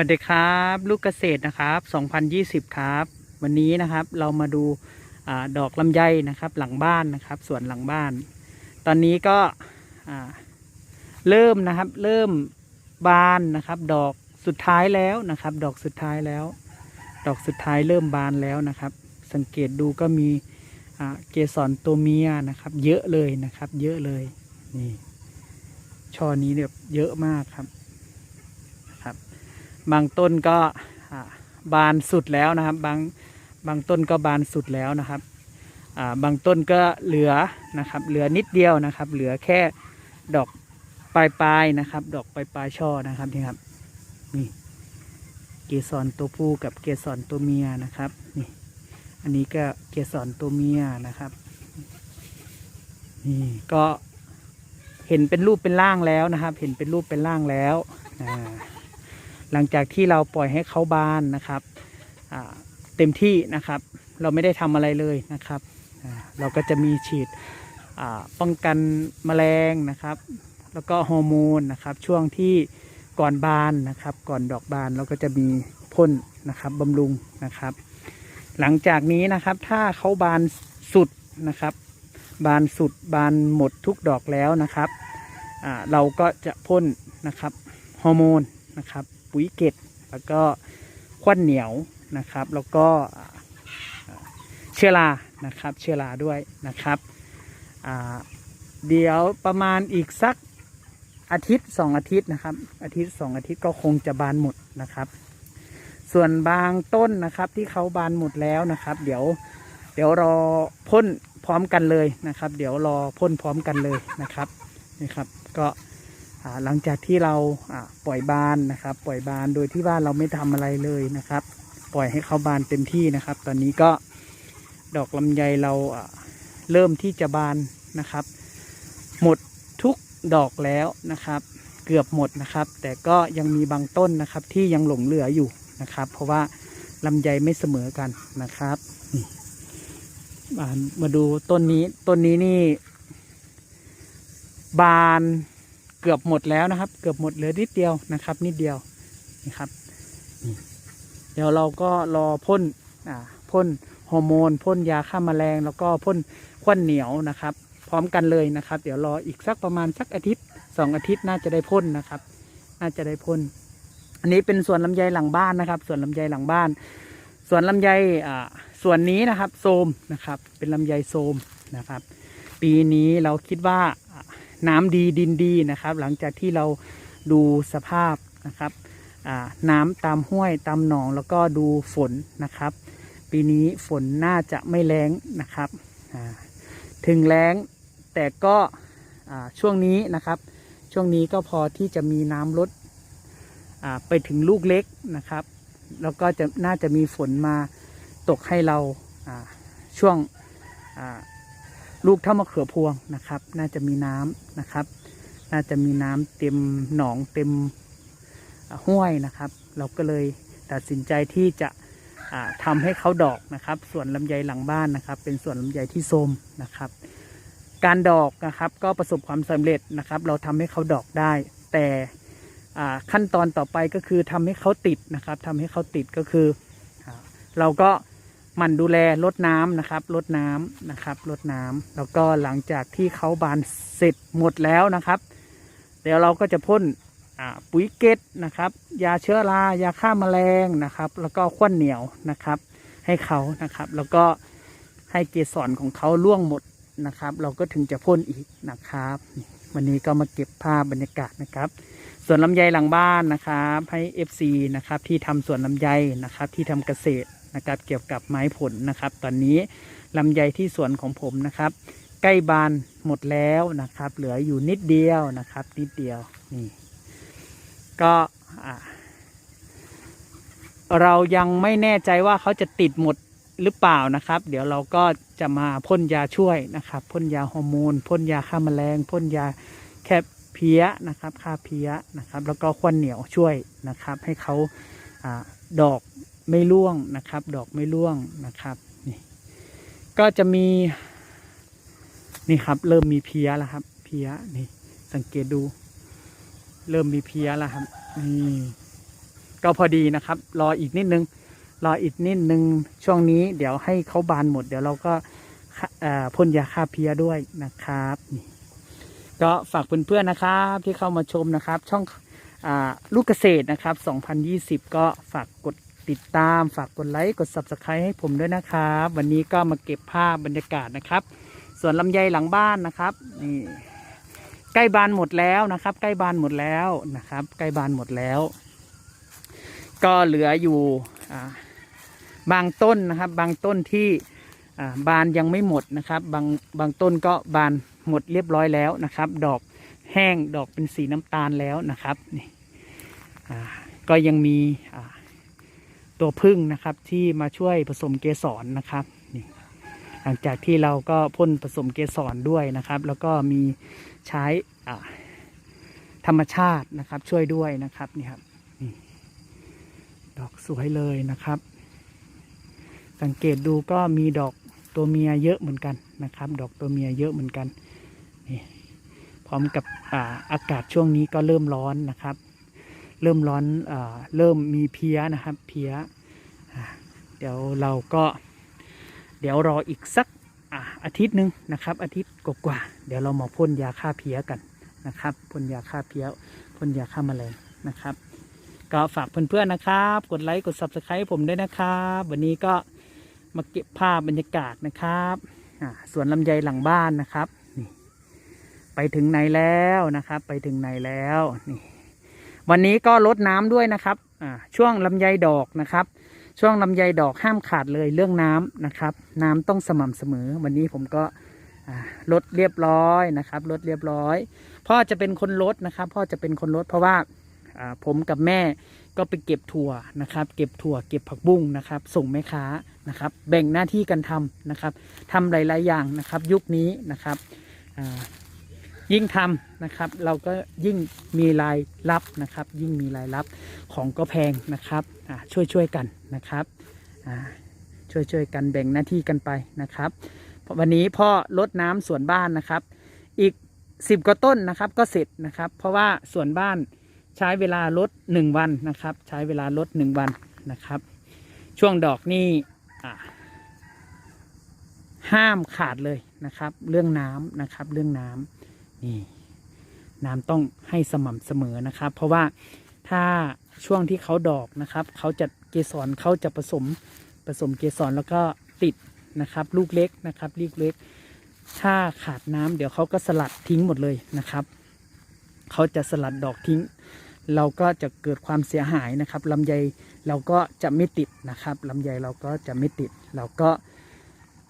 วัสดีครับ ลูกเกษตรนะครับ 2020 ครับ วันนี้นะครับเรามาดูอาดอกลำไยนะครับ หลังบ้านนะครับสวนหลังบ้าน ตอนนี้ก็เริ่มนะครับ เริ่มบานนะครับ ดอกสุดท้ายแล้วนะครับ ดอกสุดท้ายแล้ว ดอกสุดท้ายเริ่มบานแล้วนะครับ สังเกตดูก็มีเกสรตัวเมียนะครับ เยอะเลยนะครับ เยอะเลยนี่ช่อนี้เนี่ยเยอะมากครับ บางต้นก็บานสุดแล้วนะครับ บางบางต้นก็บานสุดแล้วนะครับบางต้นก็เหลือนะครับ เหลือนิดเดียวนะครับ เหลือแค่ดอกปลายปลายนะครับ ดอกปลายปลายช่อนะครับนี่ครับนี่เกสรตัวผู้กับเกสรตัวเมียนะครับนี่อันนี้ก็เกสรตัวเมียนะครับนี่ก็เห็นเป็นรูปเป็นร่างแล้วนะครับ เห็นเป็นรูปเป็นร่างแล้วอ่า หลังจากที่เราปล่อยให้เขาบานนะครับเต็มที่นะครับ เราไม่ได้ทำอะไรเลยนะครับเราก็จะมีฉีดป้องกันแมลงนะครับ แล้วก็ฮอร์โมนนะครับ ช่วงที่ก่อนบานนะครับ ก่อนดอกบานเราก็จะมีพ่นนะครับบำรุงนะครับ หลังจากนี้นะครับถ้าเขาบานสุดนะครับ บานสุดบานหมดทุกดอกแล้วนะครับเราก็จะพ่นนะครับฮอร์โมนนะครับ ปุ๋ยเกตแล้วก็ควันเหนียวนะครับ แล้วก็เชื้อรานะครับ เชื้อราด้วยนะครับเดี๋ยวประมาณอีกสักอาทิตย์สองอาทิตย์นะครับ อาทิตย์สองอาทิตย์ก็คงจะบานหมดนะครับ ส่วนบางต้นนะครับที่เขาบานหมดแล้วนะครับ เดี๋ยวเดี๋ยวรอพ่นพร้อมกันเลยนะครับ เดี๋ยวรอพ่นพร้อมกันเลยนะครับนี่ครับก็ หลังจากที่เราปล่อยบานนะครับ ปล่อยบานโดยที่ว่าเราไม่ทำอะไรเลยนะครับ ปล่อยให้เขาบานเต็มที่นะครับ ตอนนี้ก็ดอกลำไยเราเริ่มที่จะบานนะครับ หมดทุกดอกแล้วนะครับ เกือบหมดนะครับ แต่ก็ยังมีบางต้นนะครับที่ยังหลงเหลืออยู่นะครับ เพราะว่าลำไยไม่เสมอกันนะครับมาดูต้นนี้ต้นนี้นี่ บาน เกือบหมดแล้วนะครับ เกือบหมดเหลือนิดเดียวนะครับ นิดเดียวนี่ครับเดี๋ยวเราก็รอพ่นอ่าพ่นฮอร์โมนพ่นยาฆ่าแมลง แล้วก็พ่นควันเหนียวนะครับ พร้อมกันเลยนะครับ เดี๋ยวรออีกสักประมาณสักอาทิตย์สองอาทิตย์น่าจะได้พ่นนะครับ น่าจะได้พ่นอันนี้เป็นสวนลำไยหลังบ้านนะครับสวนลำไยหลังบ้านสวนลำไยอ่าส่วนนี้นะครับโซมนะครับ เป็นลำไยโซมนะครับ ปีนี้เราคิดว่า น้ำดีดินดีนะครับ หลังจากที่เราดูสภาพนะครับน้ำตามห้วยตามหนอง แล้วก็ดูฝนนะครับ ปีนี้ฝนน่าจะไม่แรงนะครับถึงแรงแต่ก็ช่วงนี้นะครับ ช่วงนี้ก็พอที่จะมีน้ำลดไปถึงลูกเล็กนะครับ แล้วก็จะน่าจะมีฝนมาตกให้เราช่วง ลูกเท่ามะเขือพวงนะครับ น่าจะมีน้ำนะครับ น่าจะมีน้ำเต็มหนองเต็มห้วยนะครับ เราก็เลยตัดสินใจที่จะอ่าทำให้เขาดอกนะครับ ส่วนลำไยหลังบ้านนะครับ เป็นส่วนลำไยที่โทมนะครับ การดอกนะครับก็ประสบความสำเร็จนะครับ เราทำให้เขาดอกได้ แต่ขั้นตอนต่อไปก็คือทำให้เขาติดนะครับทำให้เขาติดก็คือ เราก็ มั่นดูแลลดน้ำนะครับลดน้ำนะครับลดน้ำแล้วก็หลังจากที่เขาบานเสร็จหมดแล้วนะครับ เดี๋ยวเราก็จะพ่นปุ๋ยเกตนะครับ ยาเชื้อรายาฆ่าแมลงนะครับ แล้วก็ควันเหนียวนะครับ ให้เขานะครับ แล้วก็ให้เกสรของเขาล่วงหมดนะครับ เราก็ถึงจะพ่นอีกนะครับ วันนี้ก็มาเก็บภาพบรรยากาศนะครับส่วนลำไยหลังบ้านนะครับ ให้ FC นะครับที่ทำสวนลำไยนะครับที่ทำเกษตร นะครับ เกี่ยวกับไม้ผลนะครับ ตอนนี้ลำไยที่สวนของผมนะครับ ใกล้บานหมดแล้วนะครับ เหลืออยู่นิดเดียวนะครับ นิดเดียวนี่ ก็เรายังไม่แน่ใจว่าเขาจะติดหมดหรือเปล่านะครับ เดี๋ยวเราก็จะมาพ่นยาช่วยนะครับพ่นยาฮอร์โมนพ่นยาฆ่าแมลงพ่นยาแคบเพี้ยนะครับฆ่าเพี้ยนะครับ แล้วก็ควันเหนียวช่วยนะครับ ให้เขาอาดอก ไม่ร่วงนะครับ ดอกไม่ร่วงนะครับนี่ก็จะมีนี่ครับ เริ่มมีเพี้ยแล้วครับ เพี้ยนี่ สังเกตดู เริ่มมีเพี้ยแล้วครับนี่ก็พอดีนะครับ รออีกนิดนึง รออีกนิดนึงช่วงนี้ เดี๋ยวให้เขาบานหมด เดี๋ยวเราก็พ่นยาฆ่าเพี้ยด้วยนะครับนี่ก็ฝากเพื่อนๆนะครับ ที่เข้ามาชมนะครับ ช่องอลูกเกษตรนะครับ 2020 ก็ฝากกด ติดตามฝากกดไลค์กด subscribe ให้ผมด้วยนะครับ วันนี้ก็มาเก็บภาพบรรยากาศนะครับ ส่วนลำไยหลังบ้านนะครับนี่ใกล้บานหมดแล้วนะครับ ใกล้บานหมดแล้วนะครับ ใกล้บานหมดแล้ว ก็เหลืออยู่บางต้นนะครับ บางต้นที่บานยังไม่หมดนะครับ บางบางต้นก็บานหมดเรียบร้อยแล้วนะครับ ดอกแห้งดอกเป็นสีน้ำตาลแล้วนะครับนี่ก็ยังมีอ่า ตัวพึ่งนะครับที่มาช่วยผสมเกสรนะครับนี่หลังจากที่เราก็พ่นผสมเกสรด้วยนะครับ แล้วก็มีใช้ธรรมชาตินะครับช่วยด้วยนะครับนี่ครับดอกสวยเลยนะครับ สังเกตดูก็มีดอกตัวเมียเยอะเหมือนกันนะครับ ดอกตัวเมียเยอะเหมือนกันนี่พร้อมกับอาอากาศช่วงนี้ก็เริ่มร้อนนะครับ เริ่มร้อนอเริ่มมีเพี้ยนะครับเพี้ยเดี๋ยวเราก็เดี๋ยวรออีกสักอาอาทิตย์หนึ่งนะครับ อาทิตย์กว่าๆเดี๋ยวเรามาพ่นยาฆ่าเพี้ยกันนะครับพ่นยาฆ่าเพี้ยพ่นยาฆ่าแมลงนะครับ ก็ฝากเพื่อนๆนะครับ กดไลค์กด subscribe ผมด้วยนะครับ วันนี้ก็มาเก็บภาพบรรยากาศนะครับสวนลำไยหลังบ้านนะครับ นี่ ไปถึงไหนแล้วนะครับ ไปถึงไหนแล้วนี่ วันนี้ก็ลดน้ำด้วยนะครับช่วงลำไยดอกนะครับ ช่วงลำไยดอกห้ามขาดเลยเรื่องน้ำนะครับ น้ำต้องสม่ำเสมอ วันนี้ผมก็ลดเรียบร้อยนะครับลดเรียบร้อย พ่อจะเป็นคนลดนะครับ พ่อจะเป็นคนลดเพราะว่าผมกับแม่ก็ไปเก็บถั่วนะครับ เก็บถั่วเก็บผักบุ้งนะครับ ส่งแม่ค้านะครับ แบ่งหน้าที่กันทำนะครับทำหลาย ๆ อย่างนะครับ ยุคนี้นะครับ ยิ่งทำนะครับ เราก็ยิ่งมีรายรับนะครับ ยิ่งมีรายรับของก็แพงนะครับช่วยช่วยๆกันนะครับช่วยช่วยๆกันแบ่งหน้าที่กันไปนะครับวันนี้พ่อลดน้ำสวนบ้านนะครับ อีกสิบกว่าต้นนะครับก็เสร็จนะครับ เพราะว่าสวนบ้านใช้เวลาลดหนึ่งวันนะครับ ใช้เวลาลดหนึ่งวันนะครับ ช่วงดอกนี่ห้ามขาดเลยนะครับ เรื่องน้ำนะครับ เรื่องน้ำ นี่น้ำต้องให้สม่ำเสมอนะครับ เพราะว่าถ้าช่วงที่เขาดอกนะครับเขาจะเกสรเขาจะผสมผสมเกสรแล้วก็ติดนะครับ ลูกเล็กนะครับลูกเล็ก ถ้าขาดน้ำเดี๋ยวเขาก็สลัดทิ้งหมดเลยนะครับเขาจะสลัดดอกทิ้ง เราก็จะเกิดความเสียหายนะครับลำไยเราก็จะไม่ติดนะครับลำไยเราก็จะไม่ติด เราก็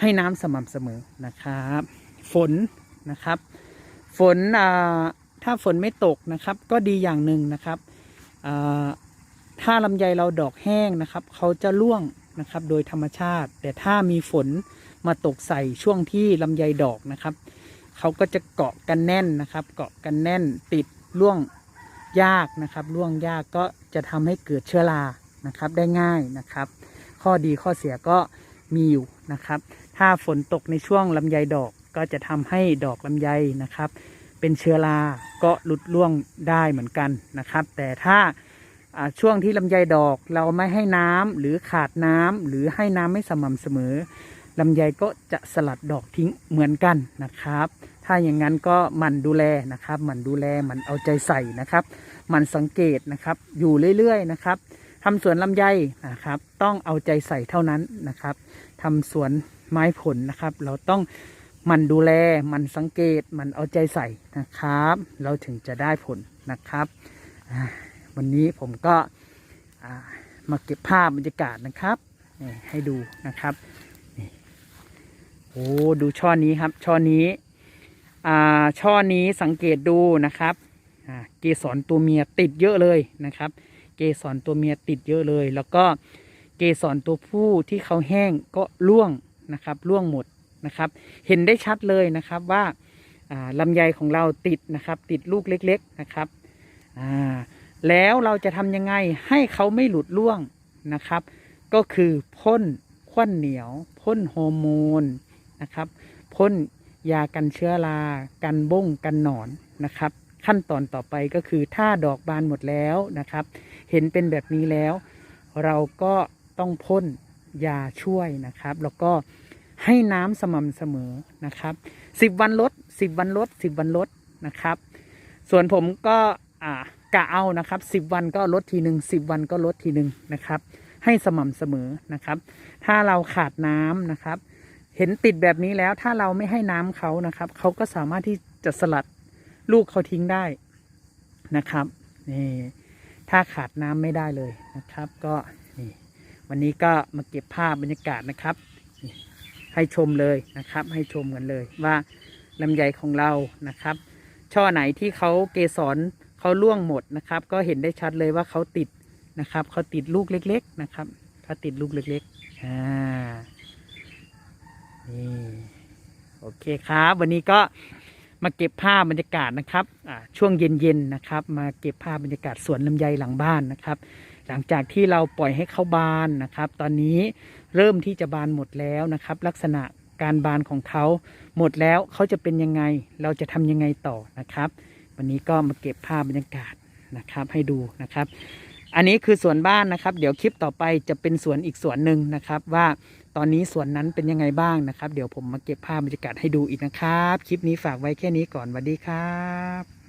ให้น้ำสม่ำเสมอนะครับ ฝนนะครับ ฝนถ้าฝนไม่ตกนะครับ ก็ดีอย่างหนึ่งนะครับถ้าลำไยเราดอกแห้งนะครับ เขาจะร่วงนะครับ โดยธรรมชาติ แต่ถ้ามีฝนมาตกใส่ช่วงที่ลำไยดอกนะครับเขาก็จะเกาะกันแน่นนะครับ เกาะกันแน่นติดร่วงยากนะครับร่วงยากก็จะทำให้เกิดเชื้อรานะครับ ได้ง่ายนะครับ ข้อดีข้อเสียก็มีอยู่นะครับ ถ้าฝนตกในช่วงลำไยดอก ก็จะทำให้ดอกลำไยนะครับ เป็นเชื้อราก็หลุดร่วงได้เหมือนกันนะครับ แต่ถ้าช่วงที่ลำไยดอกเราไม่ให้น้ำหรือขาดน้ำหรือให้น้ำไม่สม่ำเสมอลำไยก็จะสลัดดอกทิ้งเหมือนกันนะครับ ถ้าอย่างนั้นก็หมั่นดูแลนะครับหมั่นดูแลหมั่นเอาใจใส่นะครับหมันสังเกตนะครับอยู่เรื่อยๆนะครับทำสวนลำไยนะครับ ต้องเอาใจใส่เท่านั้นนะครับทำสวนไม้ผลนะครับ เราต้อง มันดูแลมันสังเกตมันเอาใจใส่นะครับ เราถึงจะได้ผลนะครับวันนี้ผมก็มาเก็บภาพบรรยากาศนะครับให้ดูนะครับโอ้ดูช่อนี้ครับ ช่อนี้ช่อนี้สังเกตดูนะครับเกสรตัวเมียติดเยอะเลยนะครับ เกสรตัวเมียติดเยอะเลย แล้วก็เกสรตัวผู้ที่เขาแห้งก็ร่วงนะครับร่วงหมด นะครับ เห็นได้ชัดเลยนะครับว่าลำไยของเราติดนะครับ ติดลูกเล็ก ๆนะครับแล้วเราจะทำยังไงให้เขาไม่หลุดร่วงนะครับ ก็คือพ่นควันเหนียวพ่นฮอร์โมนนะครับพ่นยากันเชื้อรา กันบ้งกันหนอนนะครับ ขั้นตอนต่อไปก็คือถ้าดอกบานหมดแล้วนะครับ เห็นเป็นแบบนี้แล้ว เราก็ต้องพ่นยาช่วยนะครับ แล้วก็ ให้น้ำสม่ำเสมอนะครับสิบวันลดสิบวันลดสิบวันลดนะครับ ส่วนผมก็อ่ากะเอานะครับสิบวันก็ลดทีหนึ่งสิบวันก็ลดทีหนึ่งนะครับ ให้สม่ำเสมอนะครับ ถ้าเราขาดน้ำนะครับ เห็นติดแบบนี้แล้วถ้าเราไม่ให้น้ำเขานะครับเขาก็สามารถที่จะสลัดลูกเขาทิ้งได้นะครับนี่ถ้าขาดน้ำไม่ได้เลยนะครับ ก็นี่วันนี้ก็มาเก็บภาพบรรยากาศนะครับ ให้ชมเลยนะครับ ให้ชมกันเลยว่าลำไยของเรานะครับ ช่อไหนที่เขาเกสรเขาล่วงหมดนะครับ ก็เห็นได้ชัดเลยว่าเขาติดนะครับเขาติดลูกเล็ก ๆนะครับเขาติดลูกเล็กๆอ่านี่โอเคครับ วันนี้ก็มาเก็บภาพบรรยากาศนะครับช่วงเย็นๆนะครับ มาเก็บภาพบรรยากาศสวนลำไยหลังบ้านนะครับ หลังจากที่เราปล่อยให้เขาบานนะครับ ตอนนี้เริ่มที่จะบานหมดแล้วนะครับ ลักษณะการบานของเขาหมดแล้วเขาจะเป็นยังไง เราจะทำยังไงต่อนะครับ วันนี้ก็มาเก็บภาพบรรยากาศนะครับให้ดูนะครับ อันนี้คือสวนบ้านนะครับ เดี๋ยวคลิปต่อไปจะเป็นสวนอีกสวนหนึ่งนะครับ ว่าตอนนี้สวนนั้นเป็นยังไงบ้างนะครับ เดี๋ยวผมมาเก็บภาพบรรยากาศให้ดูอีกนะครับ คลิปนี้ฝากไว้แค่นี้ก่อนสวัสดีครับ